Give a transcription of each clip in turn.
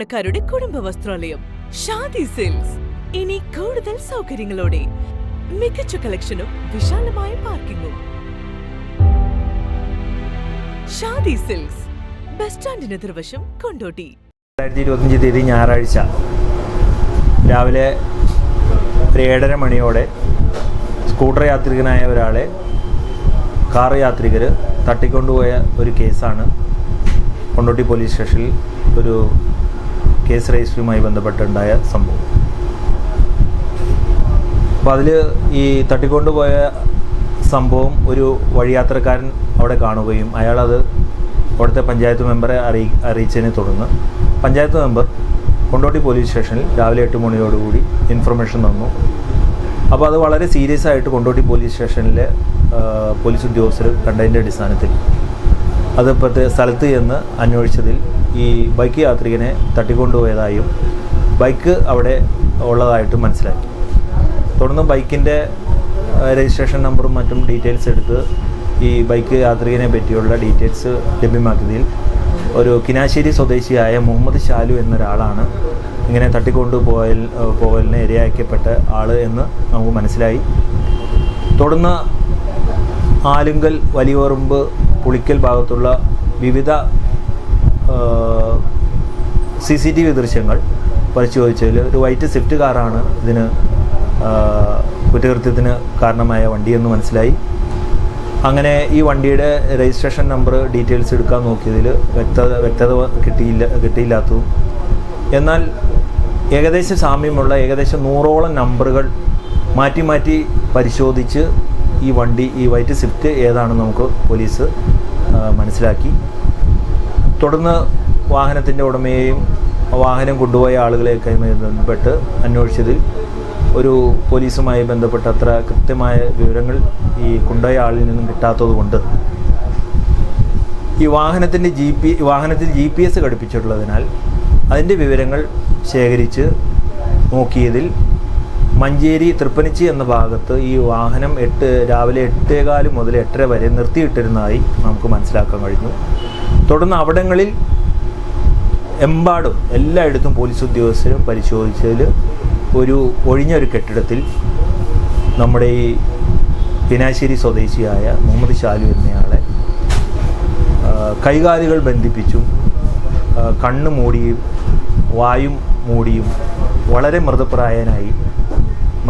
സാധാരണക്കാരുടെ കുടുംബ വസ്ത്രാലയം ഷാദി സിൽക്സ്. ഇനി കൂടുതൽ സൗകര്യങ്ങളോടെ മികച്ച കളക്ഷനും വിശാലമായ പാർക്കിങ്ങും. ഷാദി സിൽക്സ് ബസ് സ്റ്റാൻഡിന് എതിർവശം കൊണ്ടോട്ടി. രണ്ടായിരത്തി ഇരുപത്തഞ്ച് തീയതി ഞായറാഴ്ച രാവിലെ ഒരു ഏഴര മണിയോടെ സ്കൂട്ടർ യാത്രികനായ ഒരാളെ കാർ യാത്രികർ തട്ടിക്കൊണ്ടുപോയ ഒരു കേസാണ് കൊണ്ടോട്ടി പോലീസ് സ്റ്റേഷനിൽ ഒരു കേസ് രജിസ്റ്ററുമായി ബന്ധപ്പെട്ടുണ്ടായ സംഭവം. അപ്പോൾ അതിൽ ഈ തട്ടിക്കൊണ്ടുപോയ സംഭവം ഒരു വഴിയാത്രക്കാരൻ അവിടെ കാണുകയും അയാളത് അവിടുത്തെ പഞ്ചായത്ത് മെമ്പറെ അറിയി അറിയിച്ചതിനെ തുടർന്ന് പഞ്ചായത്ത് മെമ്പർ കൊണ്ടോട്ടി പോലീസ് സ്റ്റേഷനിൽ രാവിലെ എട്ട് മണിയോടുകൂടി ഇൻഫർമേഷൻ തന്നു. അപ്പോൾ അത് വളരെ സീരിയസ് ആയിട്ട് കൊണ്ടോട്ടി പോലീസ് സ്റ്റേഷനിലെ പോലീസ് ഉദ്യോഗസ്ഥർ കണ്ടതിന്റെ അടിസ്ഥാനത്തിൽ അത് ഇപ്പോഴത്തെ സ്ഥലത്ത് ചെന്ന് അന്വേഷിച്ചതിൽ ഈ ബൈക്ക് യാത്രികനെ തട്ടിക്കൊണ്ടുപോയതായും ബൈക്ക് അവിടെ ഉള്ളതായിട്ടും മനസ്സിലായി. തുടർന്ന് ബൈക്കിന്റെ രജിസ്ട്രേഷൻ നമ്പറും മറ്റും ഡീറ്റെയിൽസ് എടുത്ത് ഈ ബൈക്ക് യാത്രികനെ പറ്റിയുള്ള ഡീറ്റെയിൽസ് ലഭ്യമാക്കിയതിൽ ഒരു കിനാശ്ശേരി സ്വദേശിയായ മുഹമ്മദ് ഷാലു എന്നൊരാളാണ് ഇങ്ങനെ തട്ടിക്കൊണ്ടു പോയൽ പോകലിന് ഇരയാക്കപ്പെട്ട ആൾ എന്ന് നമുക്ക് മനസ്സിലായി. തുടർന്ന് ആലുങ്കൽ വലിയോറുമ്പ് പുളിക്കൽ ഭാഗത്തുള്ള വിവിധ സി സി ടി വി ദൃശ്യങ്ങൾ പരിശോധിച്ചതിൽ ഒരു വൈറ്റ് സ്വിഫ്റ്റ് കാറാണ് ഇതിന് കുറ്റകൃത്യത്തിന് കാരണമായ വണ്ടിയെന്ന് മനസ്സിലായി. അങ്ങനെ ഈ വണ്ടിയുടെ രജിസ്ട്രേഷൻ നമ്പർ ഡീറ്റെയിൽസ് എടുക്കാൻ നോക്കിയതിൽ വ്യക്തത വ്യക്തത കിട്ടിയില്ല കിട്ടിയില്ലാത്തതും. എന്നാൽ ഏകദേശം സാമ്യമുള്ള ഏകദേശം നൂറോളം നമ്പറുകൾ മാറ്റി മാറ്റി പരിശോധിച്ച് ഈ വണ്ടി ഈ വൈറ്റ് സ്വിഫ്റ്റ് ഏതാണെന്ന് നമുക്ക് പോലീസ് മനസ്സിലാക്കി. തുടർന്ന് വാഹനത്തിന്റെ ഉടമയെയും വാഹനം കൊണ്ടുപോയ ആളുകളെയൊക്കെയുമായി ബന്ധപ്പെട്ട് അന്വേഷിച്ചതിൽ ഒരു പോലീസുമായി ബന്ധപ്പെട്ട അത്ര കൃത്യമായ വിവരങ്ങൾ ഈ കൊണ്ടുപോയ ആളിൽ നിന്നും കിട്ടാത്തതുകൊണ്ട് ഈ വാഹനത്തിന്റെ ജി പി വാഹനത്തിൽ ജി പി എസ് ഘടിപ്പിച്ചിട്ടുള്ളതിനാൽ അതിന്റെ വിവരങ്ങൾ ശേഖരിച്ച് നോക്കിയതിൽ മഞ്ചേരി തൃപ്പനിച്ചി എന്ന ഭാഗത്ത് ഈ വാഹനം എട്ട് രാവിലെ എട്ടേകാൽ മുതൽ എട്ടര വരെ നിർത്തിയിട്ടിരുന്നതായി നമുക്ക് മനസ്സിലാക്കാൻ കഴിഞ്ഞു. തുടർന്ന് അവിടങ്ങളിൽ എമ്പാടും എല്ലായിടത്തും പോലീസ് ഉദ്യോഗസ്ഥരും പരിശോധിച്ചതിൽ ഒരു ഒഴിഞ്ഞൊരു കെട്ടിടത്തിൽ നമ്മുടെ ഈ പിനാശ്ശേരി സ്വദേശിയായ മുഹമ്മദ് ഷാലു എന്നയാളെ കൈകാലുകൾ ബന്ധിപ്പിച്ചും കണ്ണ് മൂടിയും വായും മൂടിയും വളരെ മൃതപ്രായനായി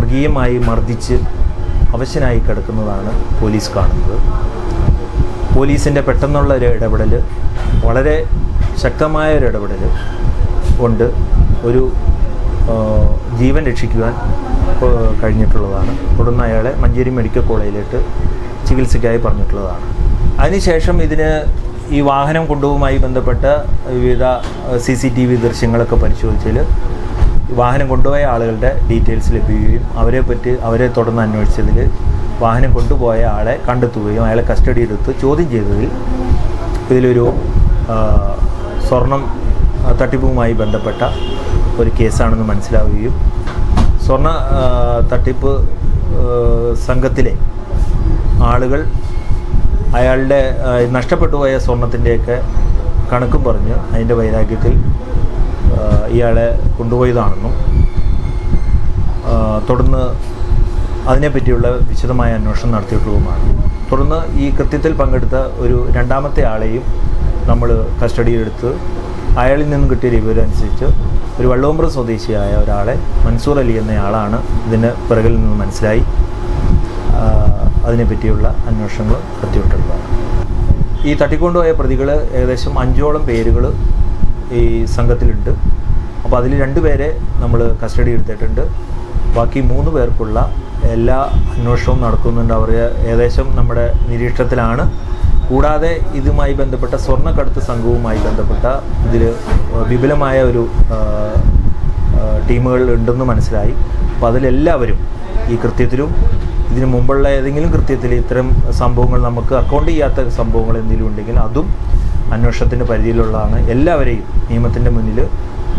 മൃഗീയമായി മർദ്ദിച്ച് അവശനായി കിടക്കുന്നതാണ് പോലീസ് കാണുന്നത്. പോലീസിന്റെ പെട്ടെന്നുള്ള ഒരു ഇടപെടൽ വളരെ ശക്തമായ ഒരു ഇടപെടൽ കൊണ്ട് ഒരു ജീവൻ രക്ഷിക്കുവാൻ കഴിഞ്ഞിട്ടുള്ളതാണ്. തുടർന്ന് അയാളെ മഞ്ചേരി മെഡിക്കൽ കോളേജിലേക്ക് ചികിത്സയ്ക്കായി പറഞ്ഞിട്ടുള്ളതാണ്. അതിനുശേഷം ഇതിന് ഈ വാഹനം കൊണ്ടുപോകുമായി ബന്ധപ്പെട്ട വിവിധ സി സി ടി വി ദൃശ്യങ്ങളൊക്കെ പരിശോധിച്ചതിൽ വാഹനം കൊണ്ടുപോയ ആളുകളുടെ ഡീറ്റെയിൽസ് ലഭിക്കുകയും അവരെ പറ്റി അവരെ തുടർന്ന് അന്വേഷിച്ചതിൽ വാഹനം കൊണ്ടുപോയ ആളെ കണ്ടെത്തുകയും അയാളെ കസ്റ്റഡി എടുത്ത് ചോദ്യം ചെയ്തതിൽ ഇതിലൊരു സ്വർണം തട്ടിപ്പുമായി ബന്ധപ്പെട്ട ഒരു കേസാണെന്ന് മനസ്സിലാവുകയും സ്വർണ തട്ടിപ്പ് സംഘത്തിലെ ആളുകൾ അയാളുടെ നഷ്ടപ്പെട്ടു പോയ സ്വർണത്തിന്റെയൊക്കെ കണക്കും പറഞ്ഞ് അതിന്റെ വൈരാഗ്യത്തിൽ ഇയാളെ കൊണ്ടുപോയതാണെന്നും തുടർന്ന് അതിനെപ്പറ്റിയുള്ള വിശദമായ അന്വേഷണം നടത്തിയിട്ടുള്ളതുമാണ്. തുടർന്ന് ഈ കൃത്യത്തിൽ പങ്കെടുത്ത ഒരു രണ്ടാമത്തെ ആളെയും നമ്മൾ കസ്റ്റഡിയിലെടുത്ത് അയാളിൽ നിന്നും കിട്ടിയ വിവരം അനുസരിച്ച് ഒരു വള്ളോമ്പ്ര സ്വദേശിയായ ഒരാളെ മൻസൂർ അലി എന്നയാളാണ് ഇതിന് പിറകിൽ നിന്ന് മനസ്സിലായി അതിനെപ്പറ്റിയുള്ള അന്വേഷണങ്ങൾ നടത്തിയിട്ടുള്ളതാണ് ഈ തട്ടിക്കൊണ്ടുപോയ പ്രതികൾ ഏകദേശം അഞ്ചോളം പേരുകൾ ഈ സംഘത്തിലുണ്ട്. അപ്പോൾ അതിൽ രണ്ട് പേരെ നമ്മൾ കസ്റ്റഡി എടുത്തിട്ടുണ്ട്. ബാക്കി മൂന്ന് പേർക്കുള്ള എല്ലാ അന്വേഷണവും നടക്കുന്നുണ്ട്. അവർ ഏകദേശം നമ്മുടെ നിരീക്ഷണത്തിലാണ്. കൂടാതെ ഇതുമായി ബന്ധപ്പെട്ട സ്വർണക്കടത്ത് സംഘവുമായി ബന്ധപ്പെട്ട ഇതിൽ വിപുലമായ ഒരു ടീമുകൾ ഉണ്ടെന്ന് മനസ്സിലായി. അപ്പോൾ അതിലെല്ലാവരും ഈ കൃത്യത്തിലും ഇതിനു മുമ്പുള്ള ഏതെങ്കിലും കൃത്യത്തിൽ ഇത്തരം സംഭവങ്ങൾ നമുക്ക് അക്കൗണ്ട് ചെയ്യാത്ത സംഭവങ്ങൾ എന്തെങ്കിലും ഉണ്ടെങ്കിൽ അതും അന്വേഷണത്തിന്റെ പരിധിയിലുള്ളതാണ്. എല്ലാവരെയും നിയമത്തിന്റെ മുന്നിൽ